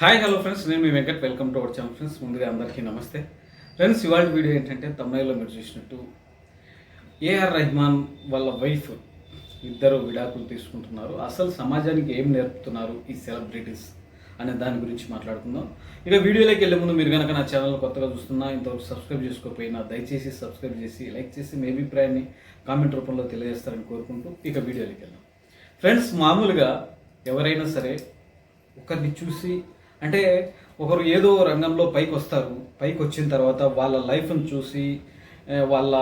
Hi hello friends నేను మీ Venkat. Welcome to our channel friends ముందుగా అందరికీ నమస్తే. ఫ్రెండ్స్ ఇవాళ వీడియో ఏంటంటే తమిళలో మీరు చూసినట్టు ఏఆర్ రెహమాన్ వాళ్ళ వైఫ్ ఇద్దరు విడాకులు తీసుకుంటున్నారు. అసలు సమాజానికి ఏం నేర్పుతున్నారు ఈ సెలబ్రిటీస్ అనే దాని గురించి మాట్లాడుకుందాం. ఇక వీడియోలోకి వెళ్ళే ముందు మీరు కనుక నా ఛానల్ కొత్తగా చూస్తున్నా ఇంతవరకు సబ్స్క్రైబ్ చేసుకోకపోయినా దయచేసి సబ్స్క్రైబ్ చేసి లైక్ చేసి మీ అభిప్రాయాన్ని కామెంట్ రూపంలో తెలియజేస్తారని కోరుకుంటూ ఇక వీడియోలోకి వెళ్దాం. ఫ్రెండ్స్ మామూలుగా ఎవరైనా సరే ఒకరిని చూసి అంటే ఒకరు ఏదో రంగంలో పైకి వస్తారు పైకి వచ్చిన తర్వాత వాళ్ళ లైఫ్ని చూసి వాళ్ళ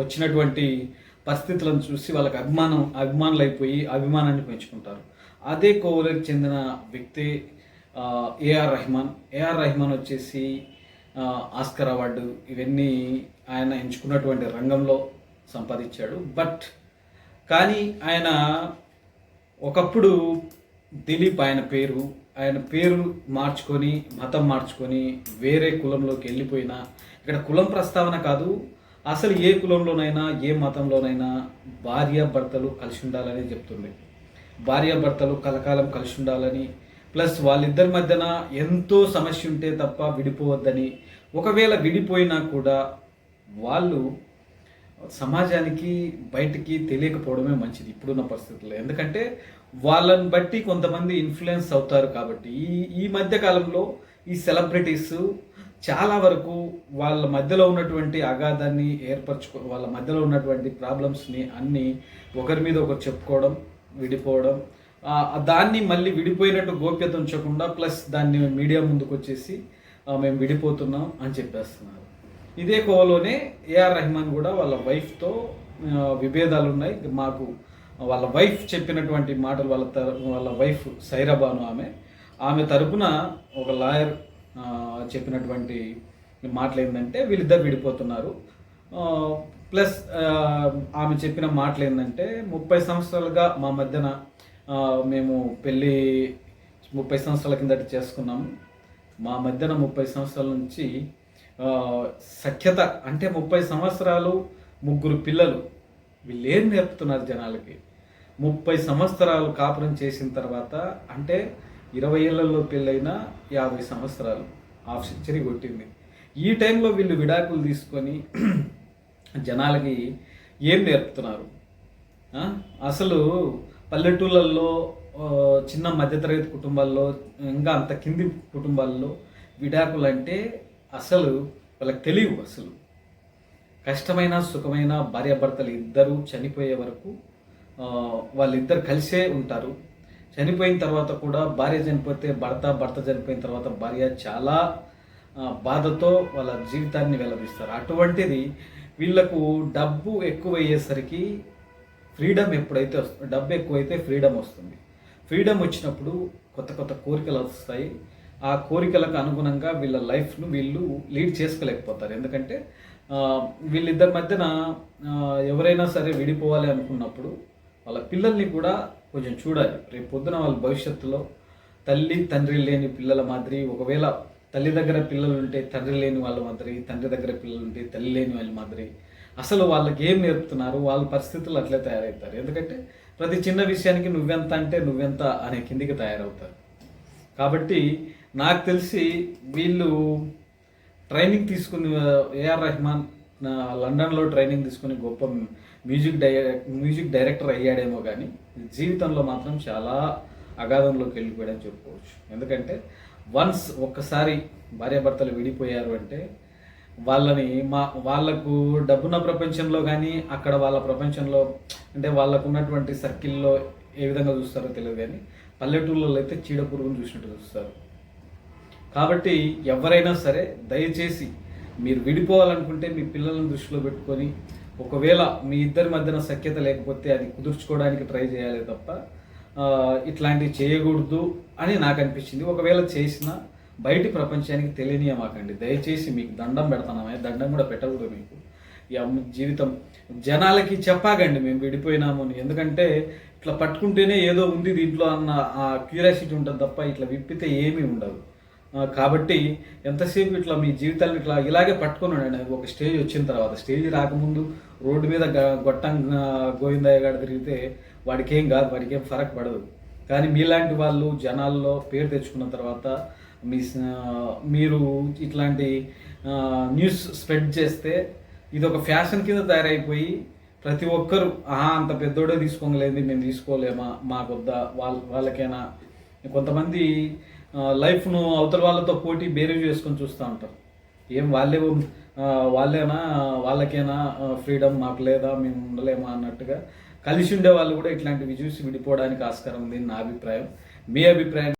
వచ్చినటువంటి పరిస్థితులను చూసి వాళ్ళకి అభిమానం అభిమానులు అయిపోయి అభిమానాన్ని పెంచుకుంటారు. అదే కోవలకు చెందిన వ్యక్తి ఏఆర్ రెహమాన్. ఏఆర్ రెహమాన్ వచ్చేసి ఆస్కర్ అవార్డు ఇవన్నీ ఆయన ఎంచుకున్నటువంటి రంగంలో సంపాదించాడు. బట్ కానీ ఆయన ఒకప్పుడు దిలీప్ ఆయన పేరు ఆయన పేరు మార్చుకొని మతం మార్చుకొని వేరే కులంలోకి వెళ్ళిపోయినా ఇక్కడ కులం ప్రస్తావన కాదు అసలు ఏ కులంలోనైనా ఏ మతంలోనైనా భార్యాభర్తలు కలిసి ఉండాలని చెప్తుంది. భార్యాభర్తలు కలకాలం కలిసి ఉండాలని ప్లస్ వాళ్ళిద్దరి మధ్యన ఎంతో సమస్య ఉంటే తప్ప విడిపోవద్దని ఒకవేళ విడిపోయినా కూడా వాళ్ళు సమాజానికి బయటికి తెలియకపోవడమే మంచిది ఇప్పుడున్న పరిస్థితుల్లో. ఎందుకంటే వాళ్ళని బట్టి కొంతమంది ఇన్ఫ్లుయెన్స్ అవుతారు కాబట్టి ఈ ఈ మధ్య కాలంలో ఈ సెలబ్రిటీస్ చాలా వరకు వాళ్ళ మధ్యలో ఉన్నటువంటి అగాధాన్ని ఏర్పరచుకో వాళ్ళ మధ్యలో ఉన్నటువంటి ప్రాబ్లమ్స్ని అన్నీ ఒకరి మీద ఒకరు చెప్పుకోవడం విడిపోవడం దాన్ని మళ్ళీ విడిపోయినట్టు గోప్యత ఉంచకుండా ప్లస్ దాన్ని మీడియా ముందుకు వచ్చేసి మేము విడిపోతున్నాం అని చెప్పేస్తున్నారు. ఇదే కోవలోనే ఏఆర్ రెహమాన్ కూడా వాళ్ళ వైఫ్తో విభేదాలు ఉన్నాయి మాకు వాళ్ళ వైఫ్ చెప్పినటువంటి మాటలు వాళ్ళ తర వాళ్ళ వైఫ్ సైరాబాను ఆమె. ఆమె తరపున ఒక లాయర్ చెప్పినటువంటి మాటలు ఏంటంటే వీళ్ళిద్దరు విడిపోతున్నారు. ప్లస్ ఆమె చెప్పిన మాటలు ఏంటంటే ముప్పై సంవత్సరాలుగా మా మధ్యన మేము పెళ్ళి ముప్పై సంవత్సరాల కిందట చేసుకున్నాము. మా మధ్యన ముప్పై సంవత్సరాల నుంచి సఖ్యత అంటే ముప్పై సంవత్సరాలు ముగ్గురు పిల్లలు. వీళ్ళేం నేర్పుతున్నారు జనాలకి? ముప్పై సంవత్సరాలు కాపురం చేసిన తర్వాత అంటే ఇరవై ఏళ్ళలో పెళ్ళైన యాభై సంవత్సరాలు. హాఫ్ సెంచరీ కొట్టింది. ఈ టైంలో వీళ్ళు విడాకులు తీసుకొని జనాలకి ఏం నేర్పుతున్నారు? అసలు పల్లెటూళ్ళల్లో చిన్న మధ్యతరగతి కుటుంబాల్లో ఇంకా అంత కింది కుటుంబాల్లో విడాకులు అంటే అసలు వాళ్ళకి తెలియవు అసలు. కష్టమైన సుఖమైన భార్యాభర్తలు ఇద్దరు చనిపోయే వరకు వాళ్ళిద్దరు కలిసే ఉంటారు. చనిపోయిన తర్వాత కూడా భార్య చనిపోతే భర్త భర్త చనిపోయిన తర్వాత భార్య చాలా బాధతో వాళ్ళ జీవితాన్ని వెల్లడిస్తారు. అటువంటిది వీళ్ళకు డబ్బు ఎక్కువ అయ్యేసరికి ఫ్రీడమ్ ఎప్పుడైతే వస్తుంది డబ్బు ఎక్కువైతే ఫ్రీడమ్ వస్తుంది. ఫ్రీడమ్ వచ్చినప్పుడు కొత్త కొత్త కోరికలు వస్తాయి. ఆ కోరికలకు అనుగుణంగా వీళ్ళ లైఫ్ను వీళ్ళు లీడ్ చేసుకోలేకపోతారు. ఎందుకంటే వీళ్ళిద్దరి మధ్యన ఎవరైనా సరే విడిపోవాలి అనుకున్నప్పుడు వాళ్ళ పిల్లల్ని కూడా కొంచెం చూడాలి. రేపు పొద్దున వాళ్ళ భవిష్యత్తులో తల్లి తండ్రి లేని పిల్లల మాదిరి ఒకవేళ తల్లి దగ్గర పిల్లలు ఉంటే తండ్రి లేని వాళ్ళ మాదిరి తండ్రి దగ్గర పిల్లలు ఉంటే తల్లి లేని వాళ్ళ మాదిరి. అసలు వాళ్ళకి ఏం నేర్పుతున్నారు? వాళ్ళ పరిస్థితులు అట్లే తయారవుతారు. ఎందుకంటే ప్రతి చిన్న విషయానికి నువ్వెంత అంటే నువ్వెంత అనే కిందికి తయారవుతారు. కాబట్టి నాకు తెలిసి వీళ్ళు ట్రైనింగ్ తీసుకుని ఏఆర్ రెహమాన్ లండన్లో ట్రైనింగ్ తీసుకుని గొప్ప మ్యూజిక్ డై మ్యూజిక్ డైరెక్టర్ అయ్యాడేమో కానీ జీవితంలో మాత్రం చాలా అగాధంలోకి వెళ్ళిపోయాడని చెప్పుకోవచ్చు. ఎందుకంటే వన్స్ ఒక్కసారి భార్యాభర్తలు విడిపోయారు అంటే వాళ్ళని మా వాళ్ళకు డబ్బున్న ప్రపంచంలో కానీ అక్కడ వాళ్ళ ప్రపంచంలో అంటే వాళ్ళకు ఉన్నటువంటి సర్కిల్లో ఏ విధంగా చూస్తారో తెలియదు కానీ పల్లెటూళ్ళలో అయితే చీడపురుగును చూసినట్టు చూస్తారు. కాబట్టి ఎవరైనా సరే దయచేసి మీరు విడిపోవాలనుకుంటే మీ పిల్లలను దృష్టిలో పెట్టుకొని ఒకవేళ మీ ఇద్దరి మధ్యన సఖ్యత లేకపోతే అది కుదుర్చుకోవడానికి ట్రై చేయాలి తప్ప ఇట్లాంటివి చేయకూడదు అని నాకు అనిపించింది. ఒకవేళ చేసినా బయటి ప్రపంచానికి తెలియనియమాకండి దయచేసి మీకు దండం పెడతానమే దండం కూడా పెట్టకూడదు మీకు. జీవితం జనాలకి చెప్పాగండి మేము విడిపోయినాము అని. ఎందుకంటే ఇట్లా పట్టుకుంటేనే ఏదో ఉంది దీంట్లో అన్న ఆ క్యూరియాసిటీ ఉంటుంది తప్ప ఇట్లా విప్పితే ఏమీ ఉండదు. కాబట్టి ఎంతసేపు ఇట్లా మీ జీవితాలను ఇట్లా ఇలాగే పట్టుకొని ఉండండి. ఒక స్టేజ్ వచ్చిన తర్వాత స్టేజ్ రాకముందు రోడ్డు మీద గ- గొట్టం గోవిందయ్య గారు తిరిగితే వాడికి ఏం కాదు వాడికి ఏం ఫరక్ పడదు. కానీ మీలాంటి వాళ్ళు జనాల్లో పేరు తెచ్చుకున్న తర్వాత మీ మీరు ఇట్లాంటి న్యూస్ స్ప్రెడ్ చేస్తే ఇది ఒక ఫ్యాషన్ కింద తయారైపోయి ప్రతి ఒక్కరు ఆహా అంత పెద్దోడే తీసుకోగలేదు మేము తీసుకోలేమా మాకొద్దా వాళ్ళ వాళ్ళకైనా? కొంతమంది లైఫ్ను అవతల వాళ్ళతో పోటీ బేరే చేసుకొని చూస్తూ ఉంటారు. ఏం వాళ్ళే వాళ్ళేనా? వాళ్ళకేనా? ఫ్రీడమ్ మాకు లేదా? మేము ఉండలేమా అన్నట్టుగా కలిసి ఉండే వాళ్ళు కూడా ఇట్లాంటివి చూసి విడిపోవడానికి ఆస్కారం ఉంది నా అభిప్రాయం. మీ అభిప్రాయం?